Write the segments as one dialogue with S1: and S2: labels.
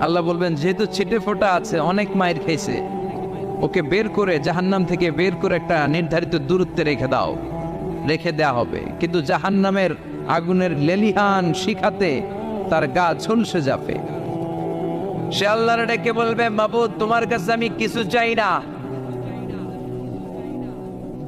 S1: আল্লাহ বলবেন, যেহেতু ছিটে ফোটা আছে, অনেক মায়ের খেয়েছে। ওকে বের করে জাহান্নাম থেকে বের করে একটা নির্ধারিত দূরত্বে রেখে দাও। রেখে দেয়া হবে। কিন্তু জাহান্নামের আগুনের লেলিহান শিখাতে তার গা ঝলসে যাবে। সে আল্লাহর ডেকে বলবে, মাবুদ, তোমার কাছে আমি কিছু চাই না।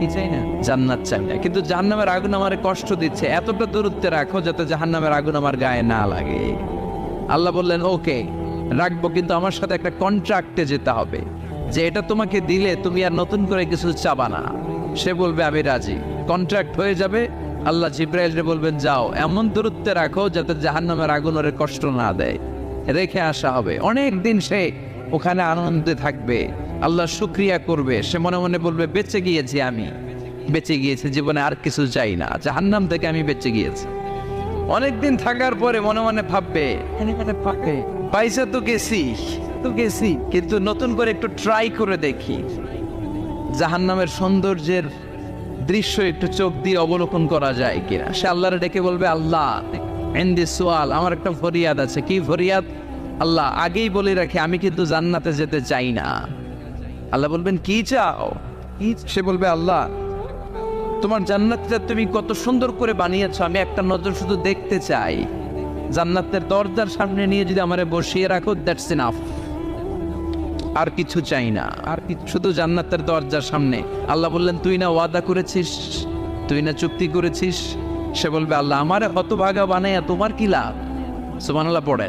S1: কি চাই না, জান্নাত চাই না। কিন্তু জাহান্নামের আগুন আমার কষ্ট দিচ্ছে। এতটা দূরত্বে রাখো যাতে জাহান্নামের আগুন আমার গায়ে না লাগে। আল্লাহ বললেন, ওকে, রাখব, কিন্তু আমার সাথে একটা কন্ট্রাক্টে যেতে হবে। যে এটা তোমাকে দিলে তুমি আর নতুন করে কিছু চাবা না। সে বলবে, আমি রাজি। কন্ট্রাক্ট হয়ে যাবে। আল্লাহ জিব্রাইলরে বলবেন, যাও, এমন দূরত্বে রাখো যাতে জাহান্নামের আগুন ওরে কষ্ট না দেয়। রেখে আসা হবে। অনেক দিন সে ওখানে আনন্দে থাকবে। আল্লাহ শুক্রিয়া করবে। সে মনে মনে বলবে, বেঁচে গিয়েছি আমি। বেঁচে গিয়েছি জীবনে আর কিছু চাই না। জাহান্নাম থেকে আমি বেঁচে গিয়েছি। অনেকদিন থাকার পরে মনে মনে ভাববে পয়সা তো গেছি তো গেছি। কিন্তু নতুন করে একটু ট্রাই করে দেখি। জাহান্নামের সৌন্দর্যের দৃশ্য একটু চোখ দিয়ে অবলোকন করা যায় কিনা। সে আল্লাহরে ডেকে বলবে, আল্লাহ, এন্দি সোয়াল, আমার একটা ফরিয়াদ আছে। কি ফরিয়াদ? আল্লাহ, আগেই বলে রাখি, আমি কিন্তু জান্নাতে যেতে চাই না। আল্লাহ বলবেন, কি চাও? কি সে বলবে, আল্লাহ, তোমার জান্নাতটা তুমি কত সুন্দর করে বানিয়েছো, আমি একটা নজর শুধু দেখতে চাই। জান্নাতের দরজার সামনে নিয়ে যদি আমারে বসিয়ে রাখো দ্যাটস ইনাফ আর কিছু চাই না। আর শুধু জান্নাতের দরজার সামনে। আল্লাহ বললেন, তুই না ওয়াদা করেছিস? তুই না চুক্তি করেছিস? সে বলবে, আল্লাহ, আমারে হতভাগা বানাইয়া তোমার কি লাভ? সুবহানাল্লাহ, পড়ে।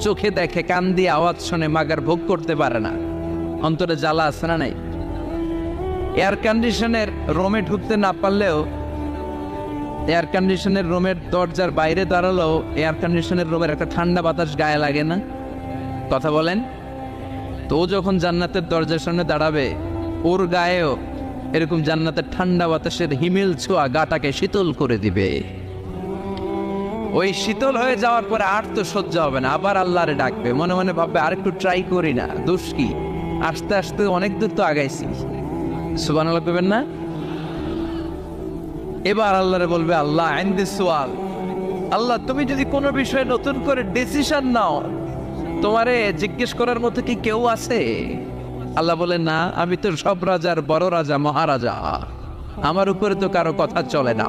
S1: চোখে দেখে কান দিয়ে আওয়াজ শোনে মাগার ভোগ করতে পারে না। অন্তরে জ্বালা আছে না নাই? এয়ার কন্ডিশনের রোমে ঢুকতে না পারলেও এয়ার কন্ডিশনের রুমের দরজার বাইরে দাঁড়ালেও এয়ার কন্ডিশনের রুমের একটা ঠান্ডা বাতাস গায়ে লাগে না? কথা বলেন। তো যখন জান্নাতের দরজার সামনে দাঁড়াবে, ওর গায়েও এরকম জান্নাতের ঠান্ডা বাতাসের হিমেল ছোঁয়া গাটাকে শীতল করে দিবে। ওই শীতল হয়ে যাওয়ার পরে আর তো সহ্য হবে না, আবার আল্লাহরে ডাকবে। মনে মনে ভাববে আর একটু ট্রাই করি না, দোষ কি? আস্তে আস্তে অনেক দূর তো আগাইছি। সুবান আল্লাহ করবেন না? এবার আল্লাহরে বলবে, আল্লাহ আইন আইন্দি সোয়াল। আল্লাহ, তুমি যদি কোনো বিষয়ে নতুন করে ডিসিশন নাও, তোমারে জিজ্ঞেস করার মতো কি কেউ আছে? আল্লাহ বলে, না, আমি তো সব রাজার বড় রাজা, মহারাজা। আমার উপরে তো কারও কথা চলে না।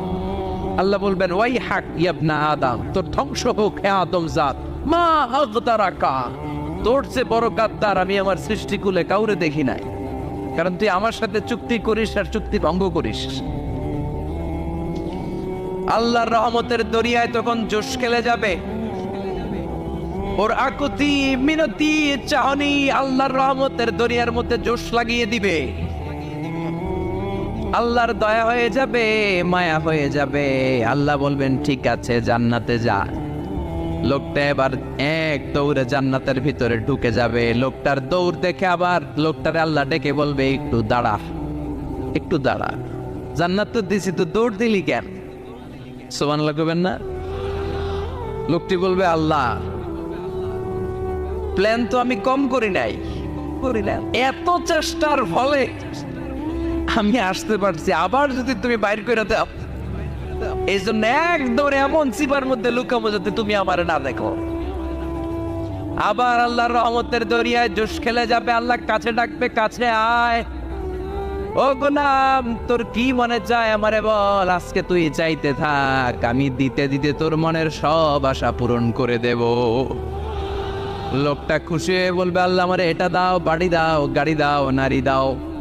S1: আল্লাহ বলবেন ওয়াই হাক ইয়াবনা আদম, তোর ধ্বংস হোক হে আদম জাত। মা আগদারাকা, তোর চেয়ে বড় গাদ্দার আমি আমার সৃষ্টিকুলে কাউরে দেখি নাই। কারণ তুই আমার সাথে চুক্তি করিস আর চুক্তি ভঙ্গ করিস। আল্লাহর রহমতের দরিয়ায় তখন জোশ খেলে যাবে। ওর আকুতি মিনতি চাহনি আল্লাহর রহমতের দরিয়ার মধ্যে জোশ লাগিয়ে দিবে। আল্লাহর দয়া হয়ে যাবে, মায়া হয়ে যাবে। আল্লাহ বলবেন, ঠিক আছে, জান্নাতে যা। লোকটা এবার এক দৌড়ে জান্নাতের ভিতরে ঢুকে যাবে। লোকটার দৌড় দেখে আবার লোকটার আল্লাহ ডেকে বলবে, একটু দাঁড়া একটু দাঁড়া। জান্নাত তো দিছি, তো দৌড় দিলি কেন? সোমান লাগবেন না। লোকটি বলবে, আল্লাহ, প্ল্যান তো আমি কম করি নাই। করি না এত চেষ্টার ফলে আমি আসতে পারছি। আবার যদি তুমি বাইর করে দাও এই জন্য এক দৌড়ে এমন চিপার মধ্যে লুকাবো যাতে তুমি আমার না দেখো। আবার আল্লাহর রহমতের দরিয়ায় জোশ খেলে যাবে, আল্লাহ কাছে ডাকবে, কাছে আয়। ও গোলাম, তোর কি মনে চায় আমারে বল? আজকে তুই চাইতে থাক, আমি দিতে দিতে তোর মনের সব আশা পূরণ করে দেব। লোকটা খুশি হয়ে বলবে, আল্লাহ আমারে এটা দাও, বাড়ি দাও, গাড়ি দাও, নারী দাও।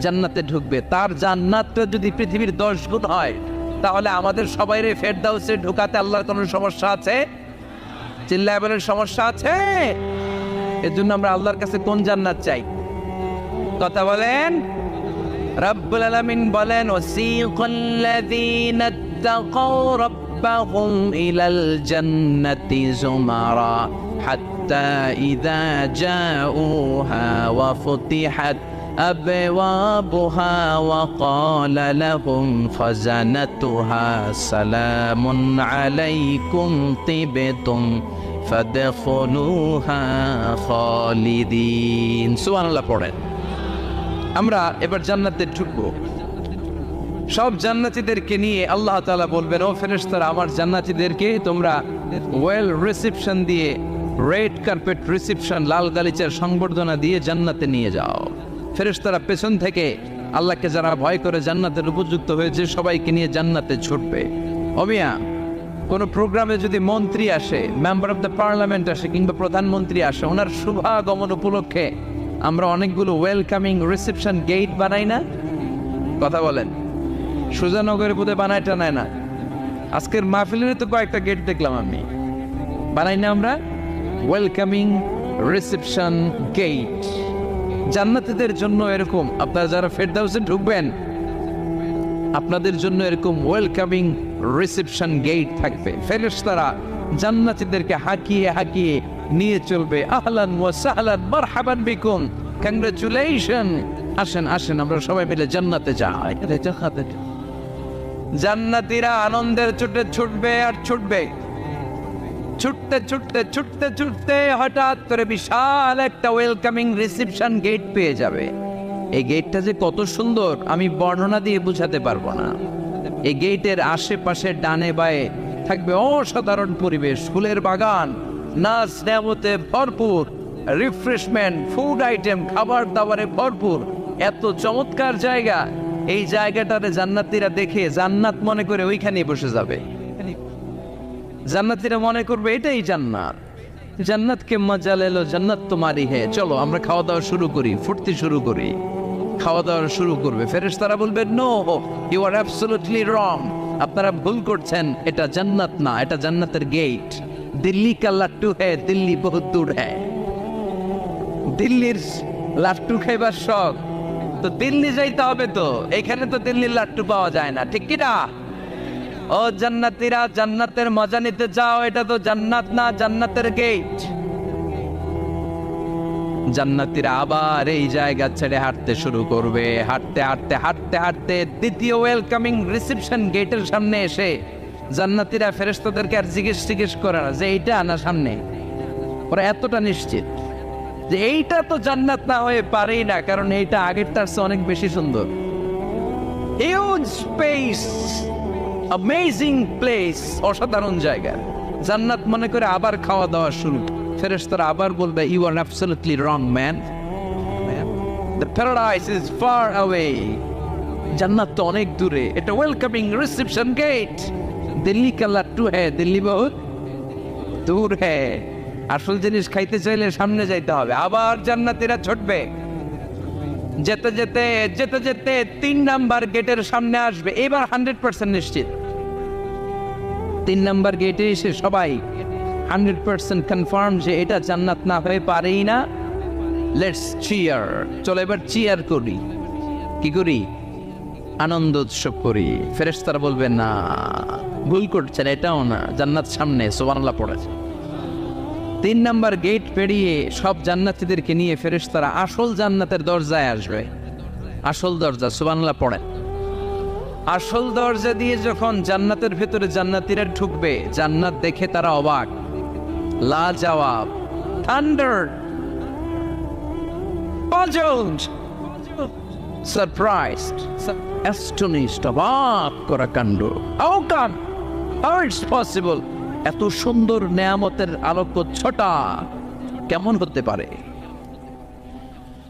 S1: জান্নাতে ঢুকবে। তার জান্নাতটা যদি পৃথিবীর দশ গুণ হয়, তাহলে আমাদের সবাইরে ফেরদাউসে ঢুকাতে আল্লাহর কোনো সমস্যা আছে? চিল্লায় সমস্যা আছে? এর জন্য আমরা আল্লাহর কাছে কোন জান্নাত চাই? কথা বলেন। রব্বুল আলামিন বলেন ওয়াসিকাল্লাযীনা ইত্তাকাও রাব্বাহুম ইলাল জান্নাতি যুমারা হাত্তা ইযা জাউহা ওয়া ফুতিহাত أبوابها وقال لهم خزنتها سلام عليكم طبتم فادخلوها خالدين سبحان الله পড়েন আমরা এবার জান্নাতে ঢুকবো সব জান্নাতীদেরকে নিয়ে আল্লাহ তাআলা বলবেন ও ফেরেশতারা আমার জান্নাতীদেরকে তোমরা ওয়েল রিসেপশন দিয়ে রেড কার্পেট রিসেপশন লাল গালিচার সংবর্ধনা দিয়ে জান্নাতে নিয়ে যাও ফেরেশতারা পেছন থেকে আল্লাহকে যারা ভয় করে জান্নাতের উপযুক্ত হয়েছে, সবাইকে নিয়ে জান্নাতে ছুটবে। অমিয়া, কোন প্রোগ্রামে যদি মন্ত্রী আসে, মেম্বার অফ দ্য পার্লামেন্ট আসে কিংবা প্রধানমন্ত্রী আসে, ওনার শুভাগমন উপলক্ষে আমরা অনেকগুলো ওয়েলকামিং রিসেপশন গেট বানাই না? কথা বলেন। সুজানগরে বোধহয় বানায় টানায় না। আজকের মাহফিলের তো কয়েকটা গেট দেখলাম আমি। বানাই না আমরা? Welcoming reception gate. জান্নাতীদের জন্য এরকম। আপনারা যারা ফেরদাউসে ঢুকবেন আপনাদের জন্য এরকম ওয়েলকামিং রিসেপশন গেট থাকবে। ফেরেশতারা জান্নাতীদেরকে হাঁকিয়ে হাঁকিয়ে নিয়ে চলবে। আহলান ওয়া সাহলান মারহাবান বিকুম। কংগ্রেচুলেশন আসেন আসেন আমরা সবাই মিলে জান্নাতে যাই। জান্নাতে জান্নাতীরা আনন্দের ছুটে ছুটবে আর ছুটবে। ছুটতে ছুটতে ছুটতে ছুটতে হঠাৎ করে বিশাল একটা ওয়েলকামিং রিসেপশন গেট পেয়ে যাবে। এই গেটটা যে কত সুন্দর, আমি বর্ণনা দিয়ে বোঝাতে পারব না। এই গেটের আশেপাশে ডানে বায়ে থাকবে অসাধারণ পরিবেশ, ফুলের বাগান, নাচ নেমতে ভরপুর রিফ্রেশমেন্ট ফুড আইটেম খাবার দাবারে ভরপুর। এত চমৎকার জায়গা। এই জায়গাটারে জান্নাতীরা দেখে জান্নাত মনে করে ওইখানেই বসে যাবে। জান্নাতীরা মনে করবে এটাই জান্নাত। জান্নাতকে মজা লেলো জান্নাত তোমারই হে। চলো, আমরা খাওয়া দাওয়া শুরু করি ফুটতে শুরু করি। খাওয়া দাওয়া শুরু করবে। ফেরেশতারা বলবে no you are absolutely wrong আপনারা ভুল করছেন, এটা জান্নাত না, এটা জান্নাতের গেট দিল্লি কা লাট্টু হ্যায় দিল্লি বহুত দূর হ্যায় দিল্লির লাট্টু খাইবার শখ। তো দিল্লি যাইতে হবে তো, এখানে তো দিল্লির লাট্টু পাওয়া যায় না, ঠিক কি না? ও জান্নাতীরা, জান্নাতের মজা নিতে যাও, এটা তো জান্নাত না, জান্নাতের গেট জান্নাতিরা আবার এই জায়গা ছেড়ে হাঁটতে শুরু করবে। হাঁটতে হাঁটতে হাঁটতে হাঁটতে দ্বিতীয় ওয়েলকামিং রিসেপশন গেটের সামনে এসে জান্নাতিরা ফেরেশতাদেরকে আর জিজ্ঞেস জিজ্ঞেস করে না যে এইটা আনা সামনে। ওরা এতটা নিশ্চিত যে এইটা তো জান্নাত না হয়ে পারেই না, কারণ এইটা আগের তার চেয়ে অনেক বেশি সুন্দর। হিউজ স্পেস অ্যামেজিং প্লেস অসাধারণ জায়গা। জান্নাত মনে করে আবার খাওয়া দাওয়া শুরু। ফেরেশতারা আবার বলবে you are absolutely wrong man the paradise is far away জান্নাত তো অনেক দূরে। এটা ওয়েলকামিং রিসেপশন গেট দিল্লি কা লাট্টু হ্যাঁ দিল্লি বহুত দূর হ্যাঁ আসল জিনিস খাইতে চাইলে সামনে যাইতে হবে। আবার জান্নাতিরা ছুটবে। যেতে যেতে যেতে যেতে তিন নাম্বার গেটের সামনে আসবে। এবার হান্ড্রেড পার্সেন্ট নিশ্চিত। তিন নাম্বার গেটে এসে সবাই হান্ড্রেড পার্সেন্ট কনফার্ম যে এটা জান্নাত না হয়ে পারেই না। লেটস চিয়ার চলো এবার চিয়ার করি। কি করি? আনন্দ উৎসব করি। ফেরেশতারা বলবে, না, ভুল করছেন, এটাও না। জান্নাত সামনে সোবানলা পড়েছে। তিন নাম্বার গেট পেরিয়ে সব জান্নাতীদেরকে নিয়ে ফেরেশতারা আসল জান্নাতের দরজায় আসবে আসল দরজা সুবানলা পড়ে আসল দরজা দিয়ে যখন জান্নাতের ভেতরে জান্নাতীরা ঢুকবে জান্নাত দেখে তারা অবাক লা জবাব থান্ডার surprised, astonished, অবাক করা কাণ্ড How come? How it's possible? এত সুন্দর নেয়ামতের আলোক ছটা কেমন হতে পারে?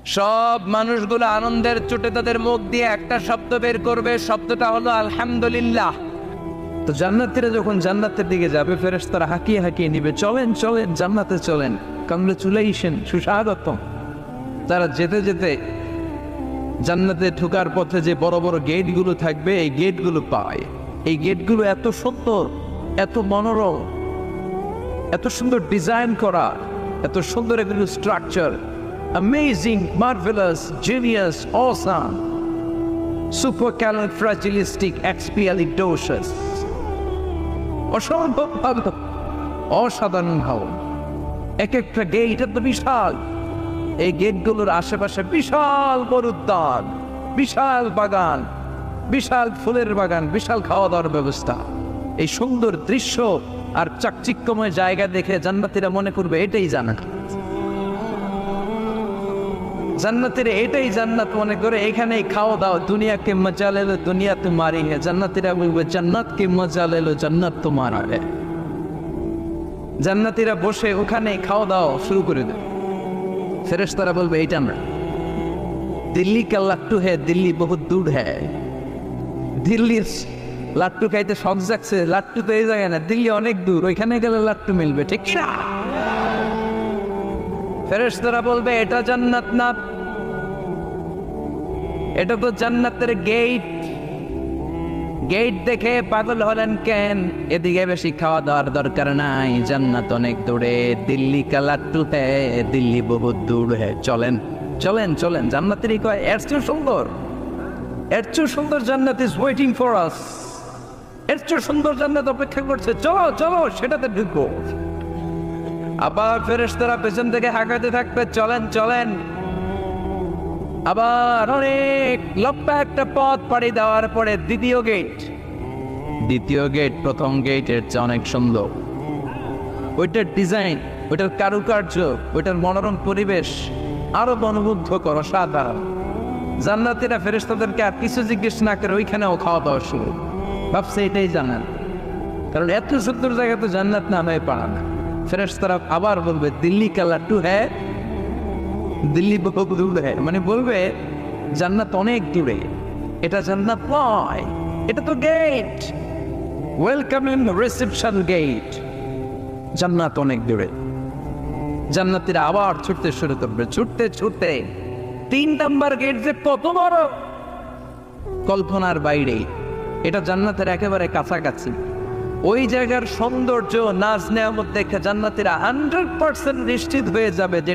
S1: সব মানুষগুলো আনন্দের চোটে তাদের মুখ দিয়ে একটা শব্দ বের করবে, শব্দটা হলো আলহামদুলিল্লাহ। তো জান্নাতিরা যখন জান্নাতের দিকে যাবে, ফেরেশতারা হাঁকিয়ে হাঁকিয়ে নিবে, চলেন চলেন, জান্নাতে চলেন। কংগ্রেচুলেশন সুস্বাগতম। তারা যেতে যেতে জান্নাতে ঢোকার পথে যে বড় বড় গেটগুলো থাকবে, এই গেটগুলো পায়। এই গেটগুলো এত সুন্দর। এত মনোরম, এত সুন্দর ডিজাইন করা, এত সুন্দর এগুলো structure amazing marvellous genius awesome supercalifragilisticexpialidocious অসম্ভব ভালো, অসাধারণ ভালো। এক একটা গেট এত বিশাল। এই গেটগুলোর আশেপাশে বিশাল বড় উদ্যান বিশাল বাগান, বিশাল ফুলের বাগান, বিশাল খাওয়া দাওয়ার ব্যবস্থা। এই সুন্দর দৃশ্য আর চাকচিক্যময় জায়গা দেখে জান্নাতিরা মনে করবে এটাই জান্নাত। জান্নাতিরা এটাই জান্নাত মনে করে, এখানেই খাও দাও দুনিয়া কে মজা লেলো দুনিয়া তোমারি হে জান্নাতিরা বলবে জান্নাত কে মজা লেলো জান্নাত তোমার হে জান্নাতিরা বসে ওখানে খাও দাও, শুরু করে দেবে। ফেরেশতারা বলবে, এইটা আমরা। দিল্লি কা লাট্টু হ্যাঁ দিল্লি বহুত দূর হ্যাঁ দিল্লির লাট্টু খাইতে শখ যাচ্ছে লাট্টু তো এই জায়গায় না, দিল্লি অনেক দূর, ওইখানে গেলে লাট্টু মিলবে, ঠিক না? ফেরেশতারা বলবে, এটা জান্নাত না। এটা তো জান্নাতের গেট গেট দেখে পাগল হলেন কেন? এদিকে বেশি খাওয়া দাওয়ার দরকার নাই, জান্নাত অনেক দূরে, দিল্লি কা লাট্টু হ্যাঁ দিল্লি বহুত দূর হ্যাঁ চলেন চলেন চলেন, জান্নাতেরই কয়, এর চেয়ে সুন্দর, এর চেয়ে সুন্দর জান্নাত ইজ ওয়েটিং ফর আস এর চেয়ে সুন্দর জান্নাত অপেক্ষা করছে। চলো চলো, সেটাতে ঢুকবো আবার ফেরেশতারা পেছন থেকে হাঁকাতে থাকবে। চলেন চলেন। আবার অনেক লম্বা একটা পথ পাড়ি দেওয়ার পরে দ্বিতীয় গেট। দ্বিতীয় গেট, প্রথম গেটের চেয়ে অনেক সুন্দর। ওইটার ডিজাইন, ওইটার কারুকার্য, ওইটার মনোরম পরিবেশ, আরও মনোমুগ্ধ করো, সাধারণ। জান্নাতিরা ফেরেশতাদেরকে আর কিছু জিজ্ঞেস না করে ওইখানেও খাওয়া দাওয়া শুরু। ভাবছে এটাই জানান। কারণ এত সুন্দর জায়গা তো জান্নাত না হয়ে পারা না। ফেরেশতারা আবার বলবে, দিল্লি কা লাট্টু হ্যাঁ দিল্লি হ্যাঁ মানে বলবে, জান্নাত অনেক দূরে, এটা জান্নাত নয়, এটা তো গেট ওয়েলকামিং রিসেপশন গেট জান্নাত অনেক দূরে। জান্নাতিরা আবার ছুটতে শুরু করবে, ছুটতে ছুটতে। তিন নাম্বার গেট যে কত বড়। কল্পনার বাইরে। এটা জান্নাতের একেবারে কাছাকাছি। ওই জায়গার সৌন্দর্য নাচ নেয়ামত দেখে জান্নাতিরা হান্ড্রেড পার্সেন্ট নিশ্চিত হয়ে যাবে যে